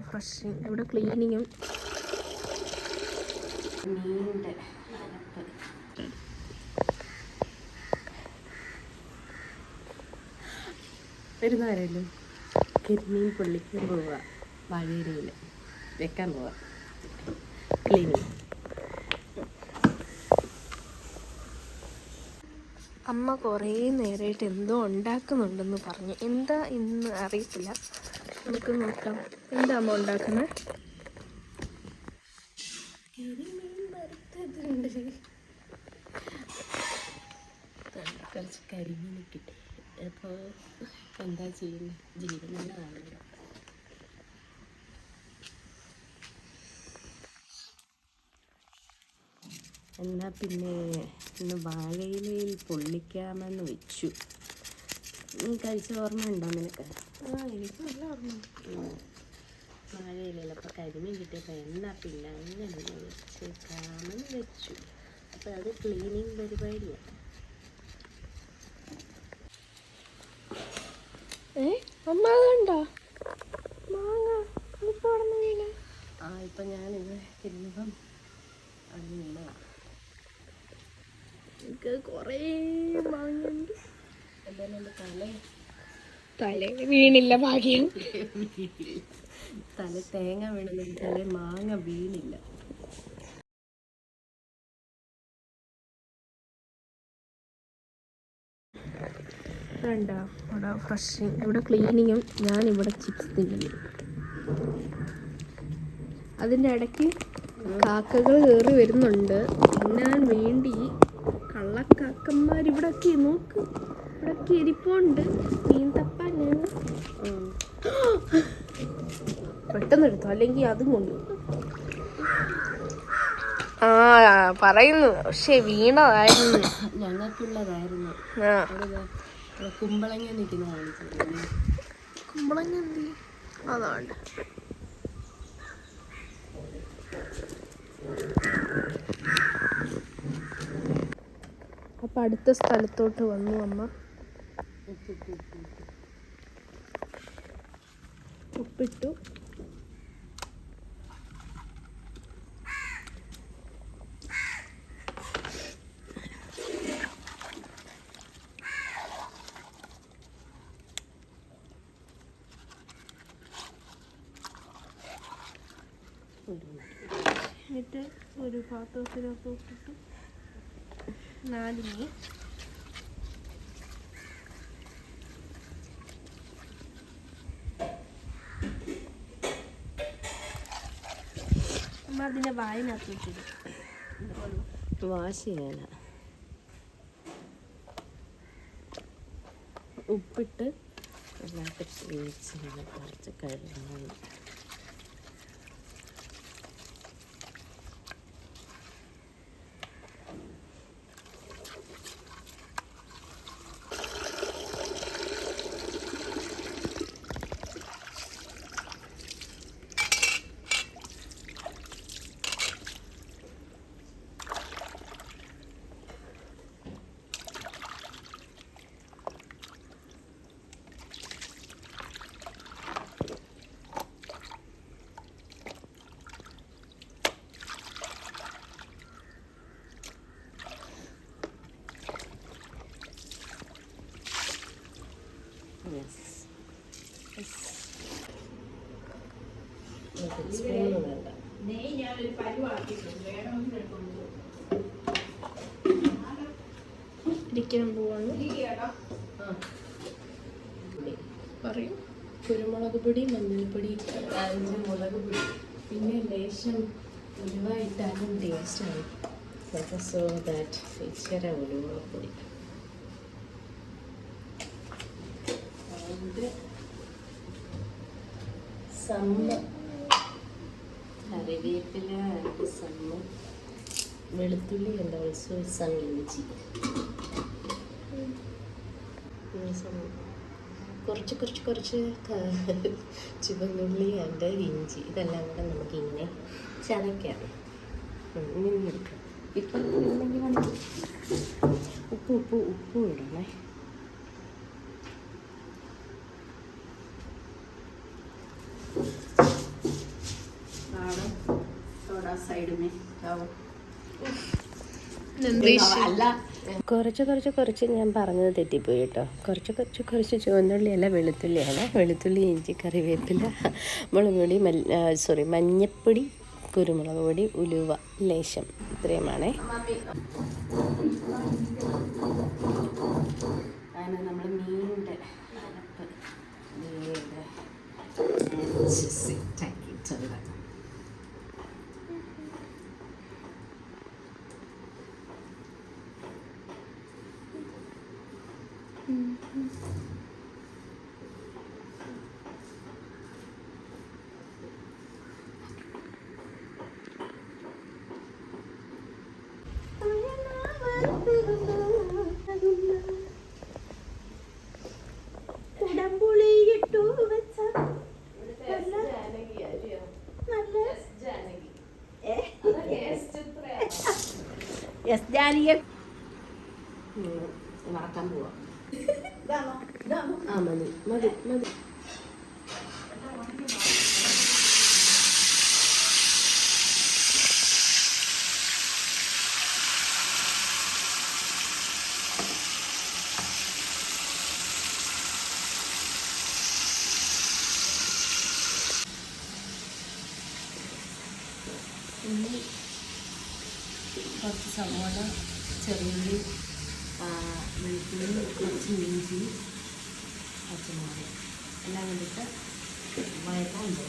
ഫ്രഷിങ് ഇവിടെ ക്ലീനിങ്ങും. വരുന്നവരല്ലോ കരിമീൻ പൊള്ളിക്കാൻ പോവുക വഴിയിൽ വെക്കാൻ പോവുക ക്ലീനിങ്. അമ്മ കുറേ നേരമായിട്ട് എന്തോ ഉണ്ടാക്കുന്നുണ്ടെന്ന് പറഞ്ഞു. എന്താ ഇന്ന് അറിയത്തില്ല. നമുക്ക് നോക്കാം. എന്താ അമ്മ ഉണ്ടാക്കുന്നത്? കുറച്ച് കരിമീൻ കിട്ടി അപ്പോൾ എന്താ ചെയ്യുന്നത് ജീവനുള്ളതാണല്ലോ എന്നാ പിന്നെ ഇന്ന് വാഴയിലയിൽ പൊള്ളിക്കാമെന്ന് വെച്ചു. കഴിച്ച ഓർമ്മ ഉണ്ടോ നിനക്ക്? ആ എനിക്ക് നല്ല അപ്പോൾ കരിമീൻ കിട്ടിയപ്പോൾ എന്നാ പിന്നെ അങ്ങനെ വെച്ചേക്കാമെന്ന് വെച്ചു അപ്പോൾ അത് ക്ലീനിങ് പരിപാടിയാണ് ഏ അമ്മ അതുണ്ടോ മാങ്ങ അതിപ്പോ അവിടെ നിന്ന് വീണേ? ആ ഇപ്പം ഞാനിത് ഇരുന്നപ്പം അത് വീണതാണ് എനിക്ക് കുറേ മാങ്ങയുണ്ട്. തലയിൽ വീണില്ല ഭാഗ്യം. തല തേങ്ങ വീണത് തല മാങ്ങ വീണില്ല. വേണ്ട അവിടെ ഫ്രഷിങ് ഇവിടെ ക്ലീനിങ്ങും ഇവിടെ ചിപ്സ് തിന്നുന്നു. അതിന്റെ ഇടയ്ക്ക് കാക്കകൾ കയറി വരുന്നുണ്ട്. ഞാൻ വേണ്ടി കള്ളക്കാക്കന്മാർ ഇവിടൊക്കെ നോക്ക്. ഇവിടൊക്കെ ഇരിപ്പുണ്ട്. മീൻ തപ്പാനാണ്. പെട്ടെന്ന് എടുത്തു? അല്ലെങ്കിൽ അതും കൊണ്ടു ആ പറയുന്നു. പക്ഷെ വീണതായിരുന്നു. ഞങ്ങൾക്കുള്ളതായിരുന്നു. ഇവിടെ കുമ്പളങ്ങ നിൽക്കുന്ന കുമ്പളങ്ങ എന്ത് അതാണ്. അപ്പൊ അടുത്ത സ്ഥലത്തോട്ട് വന്നു അമ്മ. ഉപ്പിട്ടു. എന്നിട്ട് ഒരു പാത്രത്തിനകത്ത് ഇട്ടിട്ട് നാലിന് അതിന്റെ വായനകത്ത് വെച്ചിടും വാഷ് ഉപ്പിട്ട് എല്ലാത്തിൽ വേവിച്ച് കുറച്ച് കഴുകണം. സ്പൂണ് വേണ്ട. ഇരിക്കാൻ പോവാണ്. പറയും. കുരുമുളക് പൊടി മഞ്ഞൾപ്പൊടി അതിന്റെ മുളക് പൊടി. പിന്നെ ലേശം ഉലുവായിട്ടാലും ടേസ്റ്റാണ് ആയി സോ ദാറ്റ് ഇച്ചിരി ഉലുമുളക് പൊടി. സമ്മ കറിവേപ്പില സമ്മ വെളുത്തുള്ളി ആൻഡ് ഓൾസോ സം ഇഞ്ചി കുറച്ച് കുറച്ച് കുറച്ച് ചുവന്നുള്ളി ആൻഡ് ഇഞ്ചി ഇതെല്ലാം കൂടെ നമുക്ക് ഇങ്ങനെ ചതയ്ക്കാം എടുക്കാം. ഇപ്പം ഉപ്പ് ഉപ്പ് ഉപ്പ് ഇടണേ. साइड में जाओ നന്ദീഷ് അല്ല കുറച്ച് കുറച്ച് കുറച്ച് ഞാൻ പറഞ്ഞത് തെറ്റിപ്പോയി കേട്ടോ കുറച്ച് കുറച്ച് കുറച്ച് ചുവന്നുള്ളിയല്ല വെളുത്തുള്ളിയാണ് വെളുത്തുള്ളി ഇഞ്ചി കറിവേപ്പില മുളക് പൊടി മല്ല സോറി മഞ്ഞപ്പൊടി കുരുമുളക് പൊടി ഉലുവ ലേശം ഇത്രയുമാണേ അങ്ങനെ നമ്മൾ മീനിൻ്റെ അരപ്പ് സെറ്റാക്കിയിട്ടുണ്ട് കുടംപുളിയിട്ടു എസ് ജാനിയെ വറക്കാൻ പോവാ. മതി മതി മതി. കുറച്ച് സവോള ചെറിയുള്ളി വെളുത്തുള്ളി കുറച്ച് ഇഞ്ചി പച്ചമുളക്. എല്ലാം കണ്ടിട്ട് വയറ്റുണ്ട്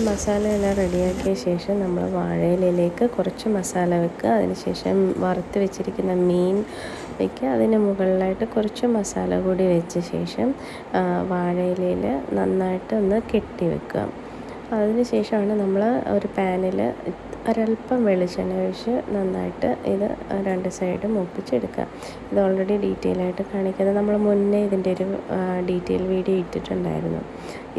മസാല എല്ലാം റെഡിയാക്കിയ ശേഷം നമ്മൾ വാഴയിലയിലേക്ക് കുറച്ച് മസാല വെക്കുക. അതിനുശേഷം വറുത്ത് വെച്ചിരിക്കുന്ന മീൻ വയ്ക്കുക അതിന് മുകളിലായിട്ട് കുറച്ച് മസാല കൂടി വെച്ച ശേഷം വാഴയിലയിൽ നന്നായിട്ട് ഒന്ന് കെട്ടി വെക്കുക. അതിന് ശേഷമാണ് നമ്മൾ ഒരു പാനിൽ ഒരല്പം വെളിച്ചെണ്ണ ഒഴിച്ച് നന്നായിട്ട് ഇത് രണ്ട് സൈഡും മൂപ്പിച്ചെടുക്കുക ഇത് ഓൾറെഡി ഡീറ്റെയിൽ ആയിട്ട് കാണിക്കുന്നത്. നമ്മൾ മുന്നേ ഇതിന്റെ ഒരു ഡീറ്റെയിൽ വീഡിയോ ഇട്ടിട്ടുണ്ടായിരുന്നു.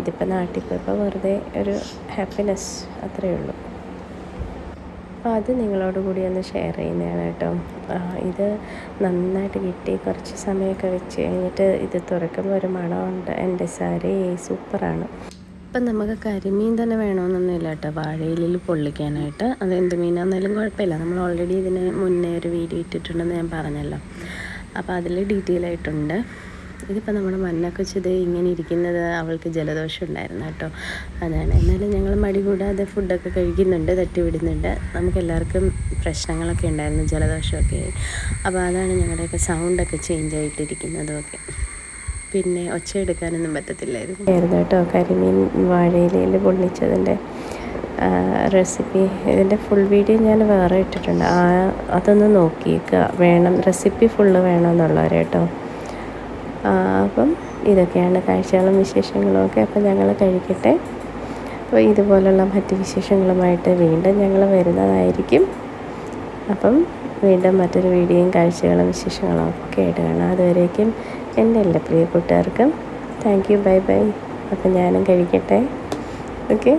ഇതിപ്പോൾ നാട്ടിൽ വെറുതെ ഒരു ഹാപ്പിനെസ് അത്രയേ ഉള്ളൂ. അപ്പോൾ അത് നിങ്ങളോട് കൂടി ഒന്ന് ഷെയർ ചെയ്യുന്നതാണ് കേട്ടോ. ഇത് നന്നായിട്ട് കിട്ടി. കുറച്ച് സമയമൊക്കെ വെച്ച് കഴിഞ്ഞിട്ട് ഇത് തുറക്കുമ്പോൾ ഒരു മണമുണ്ട്. എന്റെ സാരി സൂപ്പറാണ് ഇപ്പം നമുക്ക് കരിമീൻ തന്നെ വേണമെന്നൊന്നുമില്ല കേട്ടോ. വാഴയിലിൽ പൊള്ളിക്കാനായിട്ട്. അത് എന്ത് മീനാണെന്നാലും കുഴപ്പമില്ല. നമ്മൾ ഓൾറെഡി ഇതിന് മുന്നേ ഒരു വീഡിയോ ഇട്ടിട്ടുണ്ടെന്ന് ഞാൻ പറഞ്ഞല്ലോ. അപ്പോൾ അതിൽ ഡീറ്റെയിൽ ആയിട്ടുണ്ട്. ഇതിപ്പോൾ നമ്മുടെ മണ്ണൊക്കെ ഇത് ഇങ്ങനെ ഇരിക്കുന്നത് അവൾക്ക് ജലദോഷം ഉണ്ടായിരുന്നു കേട്ടോ. അതാണ്. എന്നാലും ഞങ്ങൾ മടി കൂടാതെ ഫുഡൊക്കെ കഴിക്കുന്നുണ്ട് തട്ടി വിടുന്നുണ്ട് നമുക്ക് എല്ലാവർക്കും പ്രശ്നങ്ങളൊക്കെ ഉണ്ടായിരുന്നു ജലദോഷമൊക്കെ. അപ്പോൾ അതാണ് ഞങ്ങളുടെയൊക്കെ സൗണ്ടൊക്കെ ചേഞ്ച് ആയിട്ടിരിക്കുന്നതും ഒക്കെ പിന്നെ ഒച്ച എടുക്കാനൊന്നും പറ്റത്തില്ലായിരുന്നു. ആയിരുന്നു കേട്ടോ. കരിമീൻ വാഴയിലയിൽ പൊള്ളിച്ചതിന്റെ റെസിപ്പി ഇതിന്റെ ഫുൾ വീഡിയോ ഞാൻ വേറെ ഇട്ടിട്ടുണ്ട്. ആ അതൊന്ന് നോക്കിയേക്കുക വേണം റെസിപ്പി ഫുള്ള് വേണമെന്നുള്ളവർ കേട്ടോ. അപ്പം ഇതൊക്കെയാണ് കാഴ്ചകളും വിശേഷങ്ങളും ഒക്കെ. അപ്പം ഞങ്ങൾ കഴിക്കട്ടെ. അപ്പോൾ ഇതുപോലുള്ള മറ്റ് വിശേഷങ്ങളുമായിട്ട് വീണ്ടും ഞങ്ങൾ വരുന്നതായിരിക്കും. അപ്പം വീണ്ടും മറ്റൊരു വീഡിയോയും കാഴ്ചകളും വിശേഷങ്ങളും ഒക്കെ ആയിട്ട് കാണാം. അതുവരേക്കും എന്റെ എല്ലാ പ്രിയ കൂട്ടുകാർക്കും താങ്ക് യു ബൈ ബൈ അപ്പം ഞാനും കഴിക്കട്ടെ. ഓക്കെ